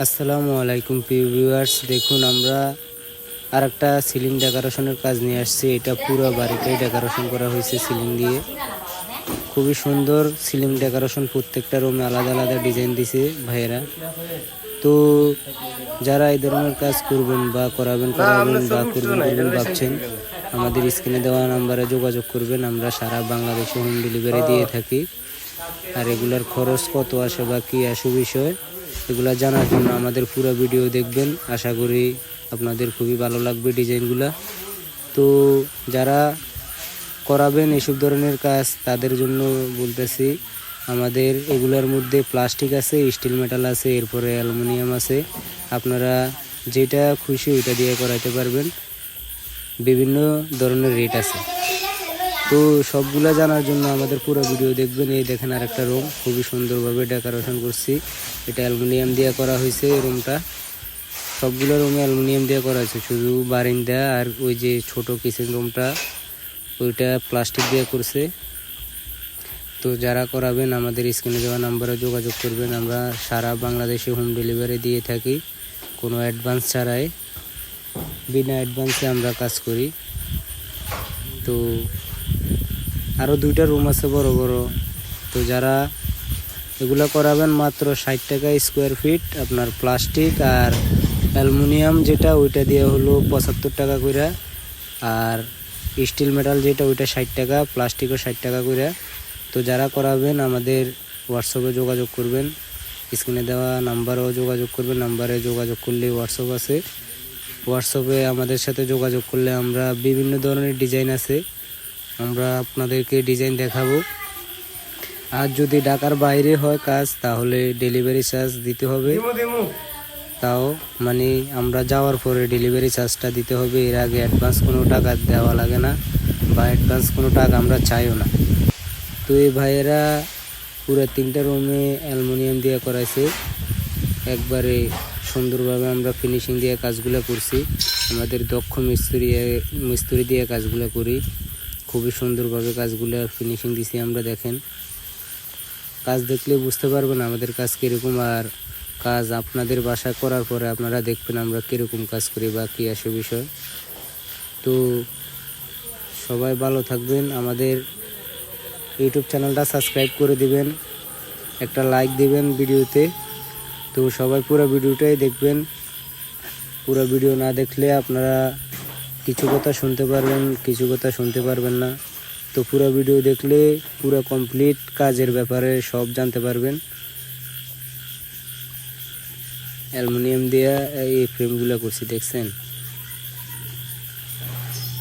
আসসালামু আলাইকুম প্রিয় ভিউয়ার্স দেখুন আমরা আর একটা সিলিং ডেকোরেশনের কাজ নিয়ে আসছি। এটা পুরো বাড়িটাই ডেকোরেশন করা হয়েছে সিলিং দিয়ে। খুবই সুন্দর সিলিং ডেকোরেশন প্রত্যেকটা রুমে আলাদা আলাদা ডিজাইন দিছে ভাইয়েরা। তো যারা এই ধরনের কাজ করবেন বা করাবেন করাবেন বা করবেন করবেন ভাবছেন আমাদের স্ক্রিনে দেওয়া নাম্বারে যোগাযোগ করবেন। আমরা সারা বাংলাদেশে হোম ডেলিভারি দিয়ে থাকি। আর এগুলার খরচ কত আসে বা কী আসে বিষয় এগুলা জানার জন্য আমাদের পুরো ভিডিও দেখবেন। আশা করি আপনাদের খুবই ভালো লাগবে ডিজাইনগুলা। তো যারা করাবেন এসব ধরনের কাজ, তাদের জন্য বলতেছি, আমাদের এগুলোর মধ্যে প্লাস্টিক আছে, স্টিল মেটাল আছে, এরপরে অ্যালুমিনিয়াম আছে। আপনারা যেটা খুশি ওইটা দিয়ে করাইতে পারবেন। বিভিন্ন ধরনের রেট আছে। তো সবগুলা জানার জন্য আমাদের পুরো ভিডিও দেখবেন। এই দেখেন আর একটা রুম। খুবই সুন্দরভাবে ডেকোরেশন করছি। এটা অ্যালুমিনিয়াম দিয়ে করা হয়েছে এই রুমটা। সবগুলো রুমে অ্যালুমিনিয়াম দিয়ে করা হয়েছে। শুধু বারিন্দা আর ওই যে ছোট কিচেন রুমটা, ওইটা প্লাস্টিক দিয়ে করছে। তো যারা করাবেন, আমাদের স্ক্রিনে দেওয়া নাম্বারে যোগাযোগ করবেন। আমরা সারা বাংলাদেশে হোম ডেলিভারি দিয়ে থাকি। কোনো অ্যাডভান্স ছাড়াই। বিনা অ্যাডভান্সে আমরা কাজ করি। তো আরও দুইটা রুম আছে বড় বড়। তো যারা এগুলো করাবেন মাত্র ষাট টাকা স্কোয়ার ফিট আপনার প্লাস্টিক আর অ্যালুমিনিয়াম যেটা, ওইটা দিয়ে হলো পঁচাত্তর টাকা করে আর স্টিল মেটাল যেটা, ওইটা ষাট টাকা প্লাস্টিকও ষাট টাকা করে তো যারা করাবেন, আমাদের হোয়াটসঅ্যাপে যোগাযোগ করবেন। স্ক্রিনে দেওয়া নাম্বারেও যোগাযোগ করবেন নাম্বারে যোগাযোগ করলে হোয়াটসঅ্যাপ আছে। হোয়াটসঅ্যাপে আমাদের সাথে যোগাযোগ করলে আমরা বিভিন্ন ধরনের ডিজাইন আছে। আমরা আপনাদেরকে ডিজাইন দেখাবো। আর যদি ঢাকার বাইরে হয় কাজ তাহলে ডেলিভারি চার্জ দিতে হবে। তাও মানে আমরা যাওয়ার পরে ডেলিভারি চার্জটা দিতে হবে। এর আগে অ্যাডভান্স কোনো টাকা দেওয়া লাগে না বা অ্যাডভান্স কোনো টাকা আমরা চাইও না। তো এই ভাইয়েরা পুরো তিনটা রুমে অ্যালুমিনিয়াম দিয়ে করাইছে। একবারে সুন্দরভাবে আমরা ফিনিশিং দিয়ে কাজগুলো করছি। আমাদের দক্ষ মিস্ত্রি মিস্ত্রি দিয়ে কাজগুলো করি। খুবই সুন্দরভাবে কাজগুলো ফিনিশিং দিছি আমরা দেখেন। কাজ দেখলে বুঝতে পারবেন আমাদের কাজ কীরকম আর কাজ আপনাদের বাসায় করার পরে আপনারা দেখবেন আমরা কীরকম কাজ করি বা কী আসে বিষয়। তো সবাই ভালো থাকবেন, আমাদের ইউটিউব চ্যানেলটা সাবস্ক্রাইব করে দিবেন, একটা লাইক দিবেন ভিডিওতে। তো সবাই পুরো ভিডিওটাই দেখবেন, পুরো ভিডিও না দেখলে আপনারা কিছু কথা শুনতে পারবেন, কিছু কথা শুনতে পারবেন না। তো পুরো ভিডিও দেখলে পুরো কমপ্লিট কাজের ব্যাপারে সব জানতে পারবেন। অ্যালুমিনিয়াম দিয়ে এই ফ্রেমগুলো করছি, দেখছেন?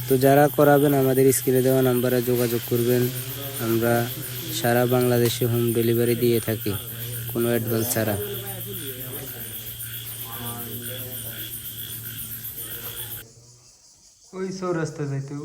তো যারা করাবেন, আমাদের স্ক্রিনে দেওয়া নাম্বারে যোগাযোগ করবেন। আমরা সারা বাংলাদেশে হোম ডেলিভারি দিয়ে থাকি, কোনো অ্যাডভান্স ছাড়া। ओय सो रस्ता जायतो